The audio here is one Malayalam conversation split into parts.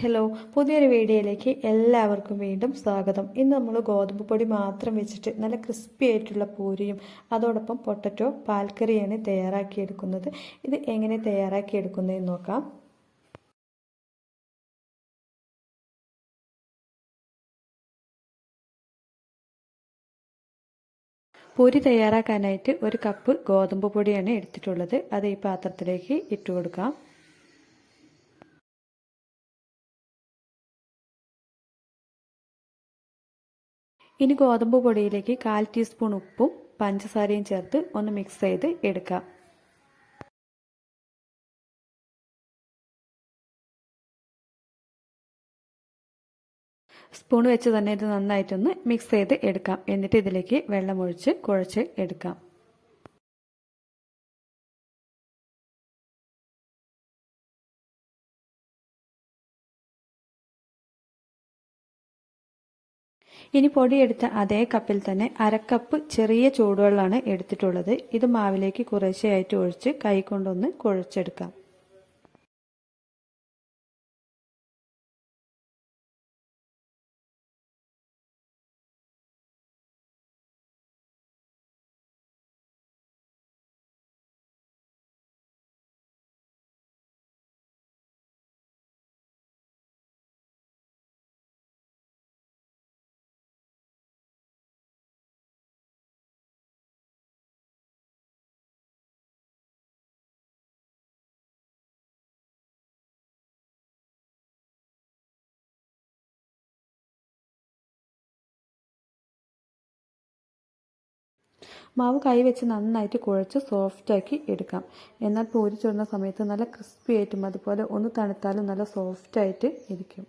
ഹലോ പുതിയൊരു വീഡിയോയിലേക്ക് എല്ലാവർക്കും വീണ്ടും സ്വാഗതം. ഇന്ന് നമ്മൾ ഗോതമ്പ് പൊടി മാത്രം വെച്ചിട്ട് നല്ല ക്രിസ്പി ആയിട്ടുള്ള പൂരിയും അതോടൊപ്പം പൊട്ടറ്റോ പാൽക്കറിയാണ് തയ്യാറാക്കിയെടുക്കുന്നത് ഇത് എങ്ങനെ തയ്യാറാക്കിയെടുക്കുന്നതെന്ന് നോക്കാം. പൂരി തയ്യാറാക്കാനായിട്ട് ഒരു കപ്പ് ഗോതമ്പ് പൊടിയാണ് എടുത്തിട്ടുള്ളത്. അത് ഈ പാത്രത്തിലേക്ക് ഇട്ട് കൊടുക്കാം ഇനി ഗോതമ്പ് പൊടിയിലേക്ക് കാൽ ടീസ്പൂൺ ഉപ്പും പഞ്ചസാരയും ചേർത്ത് ഒന്ന് മിക്സ് ചെയ്ത് എടുക്കാം. സ്പൂൺ വെച്ച് തന്നെ ഇത് നന്നായിട്ടൊന്ന് മിക്സ് ചെയ്ത് എടുക്കാം. എന്നിട്ട് ഇതിലേക്ക് വെള്ളമൊഴിച്ച് കുഴച്ച് എടുക്കാം. ഇനി പൊടിയെടുത്ത അതേ കപ്പിൽ തന്നെ അരക്കപ്പ് ചെറിയ ചൂടുവെള്ളമാണ് എടുത്തിട്ടുള്ളത്. ഇത് മാവിലേക്ക് കുറേശ്ശെയായിട്ട് ഒഴിച്ച് കൈ കൊണ്ടൊന്ന് കുഴച്ചെടുക്കാം. മാവ് കൈ വെച്ച് നന്നായിട്ട് കുഴച്ച് സോഫ്റ്റാക്കി എടുക്കാം. എന്നാൽ പൂരി ചുടുന്ന സമയത്ത് നല്ല ക്രിസ്പി ആയിട്ടും അതുപോലെ ഒന്ന് തണുത്താലും നല്ല സോഫ്റ്റായിട്ട് ഇരിക്കും.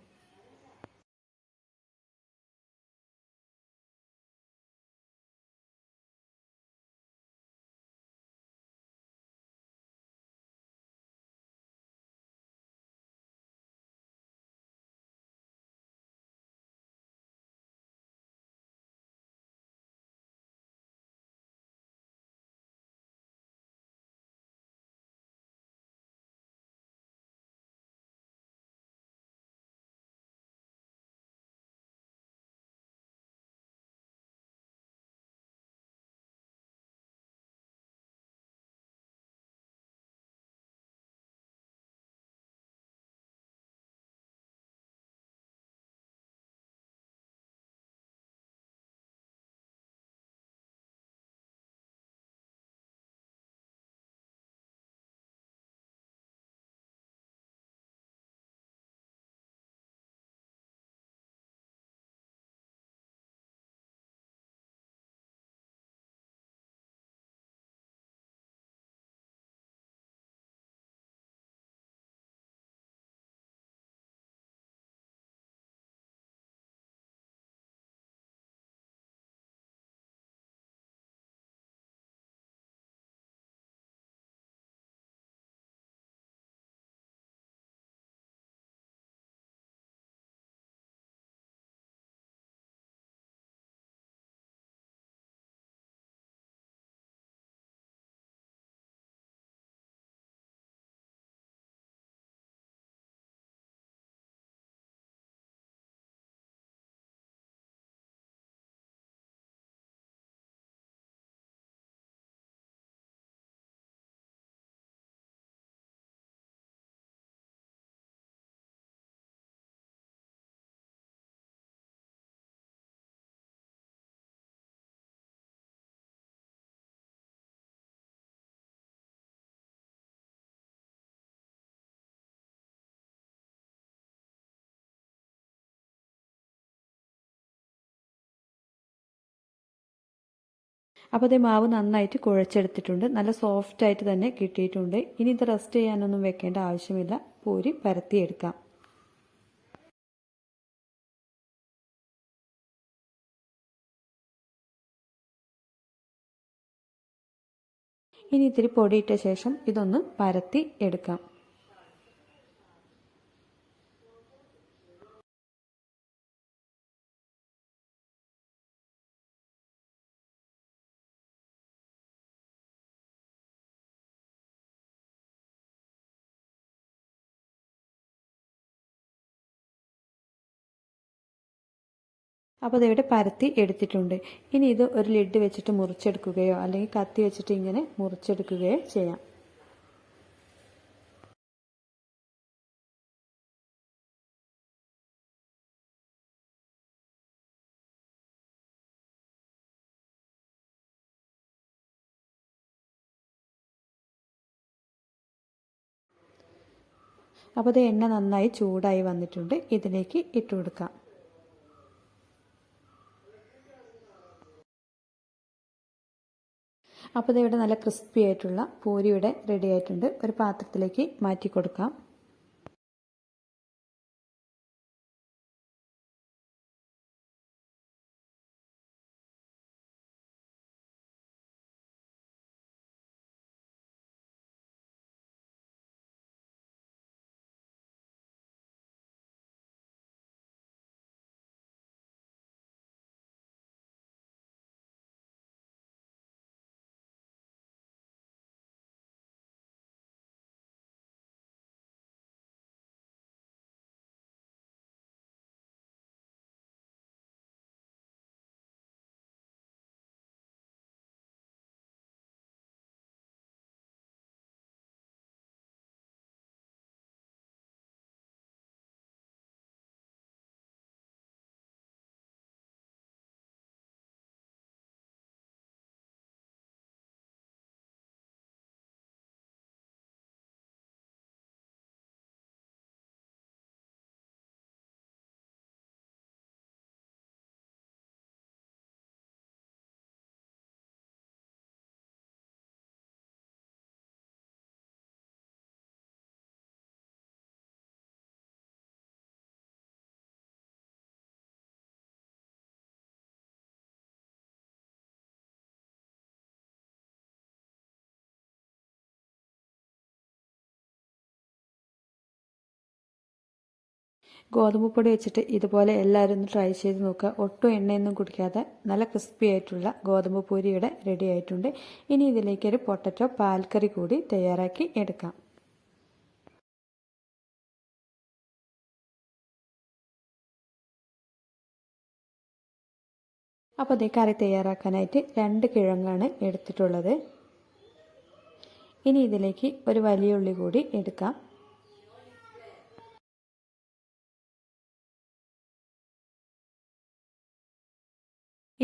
അപ്പോൾ അതേ മാവ് നന്നായിട്ട് കുഴച്ചെടുത്തിട്ടുണ്ട്. നല്ല സോഫ്റ്റ് ആയിട്ട് തന്നെ കിട്ടിയിട്ടുണ്ട്. ഇനി ഇത് റെസ്റ്റ് ചെയ്യാനൊന്നും വെക്കേണ്ട ആവശ്യമില്ല. പൂരി പരത്തിയെടുക്കാം. ഇനി ഇത്തിരി പൊടിയിട്ട ശേഷം ഇതൊന്ന് പരത്തി എടുക്കാം. അപ്പോൾ അതിവിടെ പരത്തി എടുത്തിട്ടുണ്ട്. ഇനി ഇത് ഒരു ലിഡ് വെച്ചിട്ട് മുറിച്ചെടുക്കുകയോ അല്ലെങ്കിൽ കത്തി വെച്ചിട്ട് ഇങ്ങനെ മുറിച്ചെടുക്കുകയോ ചെയ്യാം. അപ്പോൾ ഇത് എണ്ണ നന്നായി ചൂടായി വന്നിട്ടുണ്ട്. ഇതിലേക്ക് ഇട്ട് കൊടുക്കാം. അപ്പോൾ ഇവിടെ നല്ല ക്രിസ്പി ആയിട്ടുള്ള പൂരി ഇവിടെ റെഡി ആയിട്ടുണ്ട്. ഒരു പാത്രത്തിലേക്ക് മാറ്റി കൊടുക്കാം ഗോതമ്പ് പൊടി വെച്ചിട്ട് ഇതുപോലെ എല്ലാവരും ഒന്ന് ട്രൈ ചെയ്ത് നോക്കുക. ഒട്ടും എണ്ണയൊന്നും കുടിക്കാതെ നല്ല ക്രിസ്പി ആയിട്ടുള്ള ഗോതമ്പ് പൂരിയുടെ റെഡി ആയിട്ടുണ്ട്. ഇനി ഇതിലേക്കൊരു പൊട്ടറ്റോ പാൽക്കറി കൂടി തയ്യാറാക്കി എടുക്കാം. അപ്പോൾ അതേ കറി തയ്യാറാക്കാനായിട്ട് രണ്ട് കിഴങ്ങാണ് എടുത്തിട്ടുള്ളത്. ഇനി ഇതിലേക്ക് ഒരു വലിയ ഉള്ളി കൂടി എടുക്കാം.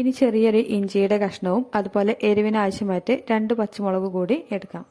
ഇനി ചെറിയൊരു ഇഞ്ചിയുടെ കഷ്ണവും അതുപോലെ എരിവിന് ആവശ്യമായിട്ട് രണ്ട് പച്ചമുളക് കൂടി എടുക്കാം.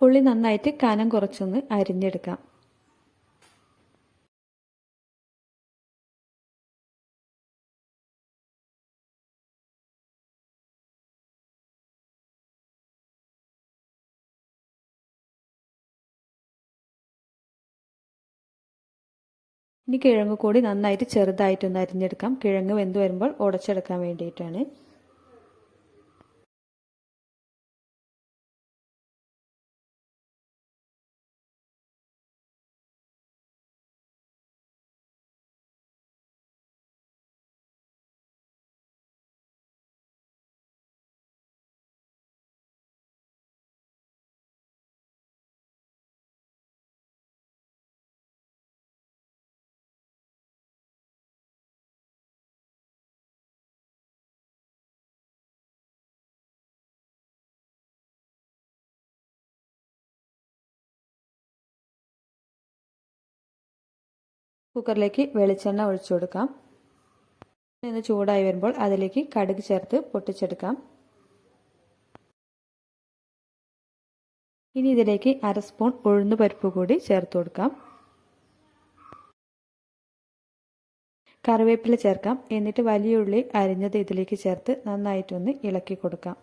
ഉള്ളി നന്നായിട്ട് കനം കുറച്ചൊന്ന് അരിഞ്ഞെടുക്കാം. ഇനി കിഴങ്ങ് കൂടി നന്നായിട്ട് ചെറുതായിട്ടൊന്ന് അരിഞ്ഞെടുക്കാം. കിഴങ്ങ് വെന്ത് വരുമ്പോൾ ഉടച്ചെടുക്കാൻ വേണ്ടിയിട്ടാണ്. കുക്കറിലേക്ക് വെളിച്ചെണ്ണ ഒഴിച്ചു കൊടുക്കാം. നിന്ന് ചൂടായി വരുമ്പോൾ അതിലേക്ക് കടുക് ചേർത്ത് പൊട്ടിച്ചെടുക്കാം. ഇനി ഇതിലേക്ക് അര സ്പൂൺ ഉഴുന്ന് പരിപ്പ് കൂടി ചേർത്ത് കൊടുക്കാം. കറിവേപ്പില ചേർക്കാം. എന്നിട്ട് വലിയ ഉള്ളി അരിഞ്ഞത് ഇതിലേക്ക് ചേർത്ത് നന്നായിട്ടൊന്ന് ഇളക്കി കൊടുക്കാം.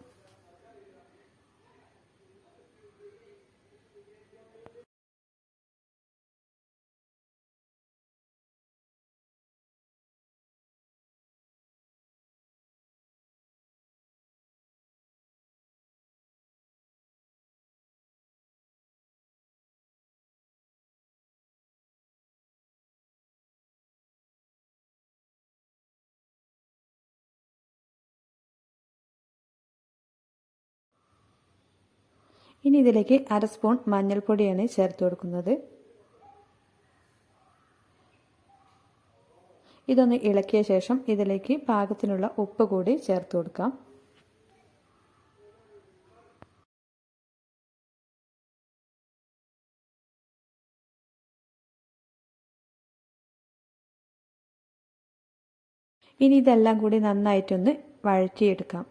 ഇനി ഇതിലേക്ക് അര സ്പൂൺ മഞ്ഞൾപ്പൊടിയാണ് ചേർത്ത് കൊടുക്കുന്നത്. ഇതൊന്ന് ഇളക്കിയ ശേഷം ഇതിലേക്ക് പാകത്തിനുള്ള ഉപ്പ് കൂടി ചേർത്ത് കൊടുക്കാം. ഇനി ഇതെല്ലാം കൂടി നന്നായിട്ടൊന്ന് വഴറ്റിയെടുക്കാം.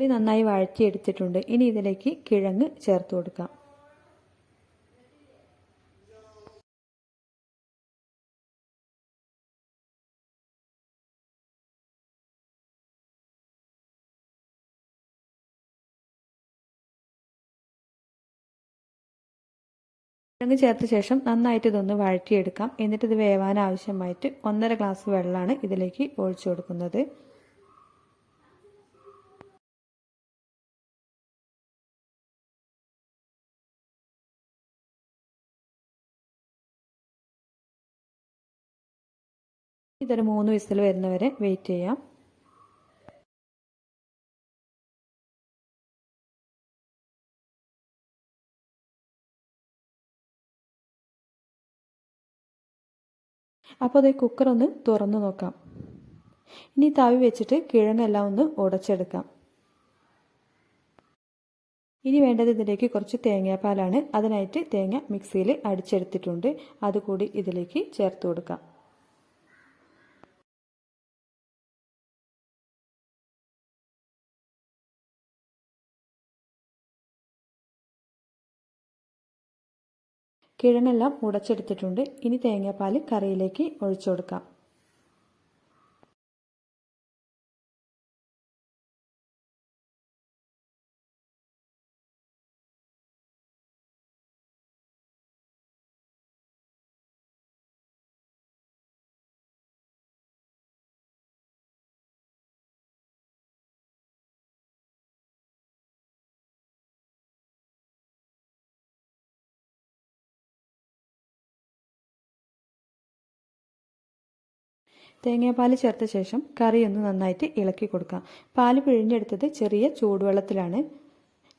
നന്നായി വഴറ്റിയെടുത്തിട്ടുണ്ട്. ഇനി ഇതിലേക്ക് കിഴങ്ങ് ചേർത്ത് കൊടുക്കാം. കിഴങ്ങ് ചേർത്ത ശേഷം നന്നായിട്ട് ഇതൊന്ന് വഴറ്റിയെടുക്കാം. എന്നിട്ട് ഇത് വേവാൻ ആവശ്യമായിട്ട് ഒന്നര ഗ്ലാസ് വെള്ളമാണ് ഇതിലേക്ക് ഒഴിച്ചു കൊടുക്കുന്നത്. ഇതൊരു മൂന്ന് വിസിൽ വരുന്നവരെ വെയിറ്റ് ചെയ്യാം. അപ്പോൾ അത് കുക്കർ ഒന്ന് തുറന്നു നോക്കാം. ഇനി തവി വെച്ചിട്ട് കിഴങ്ങെല്ലാം ഒന്ന് ഉടച്ചെടുക്കാം. ഇനി വേണ്ടത് ഇതിലേക്ക് കുറച്ച് തേങ്ങാപ്പാലാണ്. അതിനായിട്ട് തേങ്ങ മിക്സിയിൽ അടിച്ചെടുത്തിട്ടുണ്ട്. അതുകൂടി ഇതിലേക്ക് ചേർത്ത് കൊടുക്കാം. കിഴങ്ങെല്ലാം ഉടച്ചെടുത്തിട്ടുണ്ട് ഇനി തേങ്ങാപ്പാൽ കറിയിലേക്ക് ഒഴിച്ചു കൊടുക്കാം. തേങ്ങാപ്പാൽ ചേർത്ത ശേഷം കറി ഒന്ന് നന്നായിട്ട് ഇളക്കി കൊടുക്കാം. പാൽ പിഴിഞ്ഞെടുത്തത് ചെറിയ ചൂടുവെള്ളത്തിലാണ്.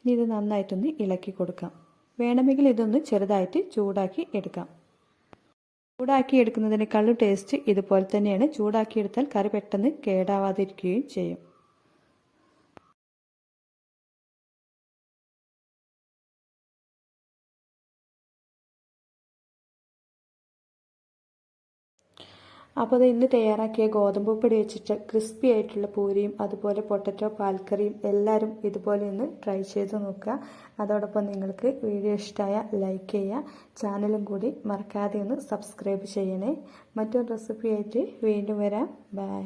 ഇനി ഇത് നന്നായിട്ടൊന്ന് ഇളക്കി കൊടുക്കാം. വേണമെങ്കിൽ ഇതൊന്ന് ചെറുതായിട്ട് ചൂടാക്കി എടുക്കാം. ചൂടാക്കി എടുക്കുന്നതിനേക്കാളും ടേസ്റ്റ് ഇതുപോലെ തന്നെയാണ്. ചൂടാക്കിയെടുത്താൽ കറി പെട്ടെന്ന് കേടാവാതിരിക്കുകയും ചെയ്യും. അപ്പോൾ അത് ഇന്ന് തയ്യാറാക്കിയ ഗോതമ്പ് പൊടി വെച്ചിട്ട് ക്രിസ്പി ആയിട്ടുള്ള പൂരിയും അതുപോലെ പൊട്ടറ്റോ പാൽക്കറിയും എല്ലാവരും ഇതുപോലെ ഒന്ന് ട്രൈ ചെയ്ത് നോക്കുക. അതോടൊപ്പം നിങ്ങൾക്ക് വീഡിയോ ഇഷ്ടമായ ലൈക്ക് ചെയ്യുക. ചാനലും കൂടി മറക്കാതെ ഒന്ന് സബ്സ്ക്രൈബ് ചെയ്യണേ. മറ്റൊരു റെസിപ്പിയായിട്ട് വീണ്ടും വരാം. ബൈ